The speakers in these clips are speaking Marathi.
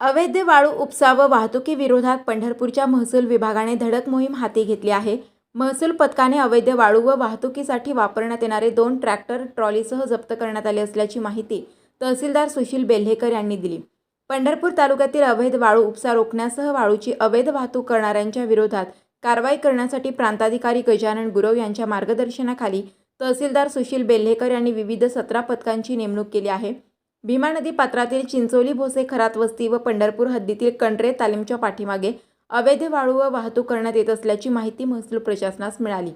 अवैध वाळू उपसा व वाहतुकीविरोधात पंढरपूरच्या महसूल विभागाने धडक मोहीम हाती घेतली आहे. महसूल पथकाने अवैध वाळू व वाहतुकीसाठी वापरण्यात येणारे दोन ट्रॅक्टर ट्रॉलीसह जप्त करण्यात आले असल्याची माहिती तहसीलदार सुशील बेल्हेकर यांनी दिली. पंढरपूर तालुक्यातील अवैध वाळू उपसा रोखण्यासह वाळूची अवैध वाहतूक करणाऱ्यांच्या विरोधात कारवाई करण्यासाठी प्रांताधिकारी गजानन गुरव यांच्या मार्गदर्शनाखाली तहसीलदार सुशील बेल्हेकर यांनी विविध सतरा पथकांची नेमणूक केली आहे. भीमा नदी पात्रातील चिंचोली भोसे खरात वस्ती व पंढरपूर हद्दीतील कंडरे तालीमच्या पाठीमागे अवैध वाळू व वाहतूक करण्यात येत असल्याची माहिती महसूल प्रशासनास मिळाली.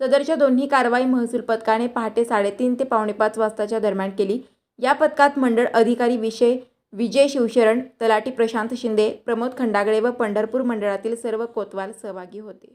सदरच्या दोन्ही कारवाई महसूल पथकाने पहाटे साडेतीन ते पावणेपाच वाजताच्या दरम्यान केली. या पथकात मंडळ अधिकारी विषय विजय शिवशरण तलाटी प्रशांत शिंदे प्रमोद खंडागळे व पंढरपूर मंडळातील सर्व कोतवाल सहभागी होते.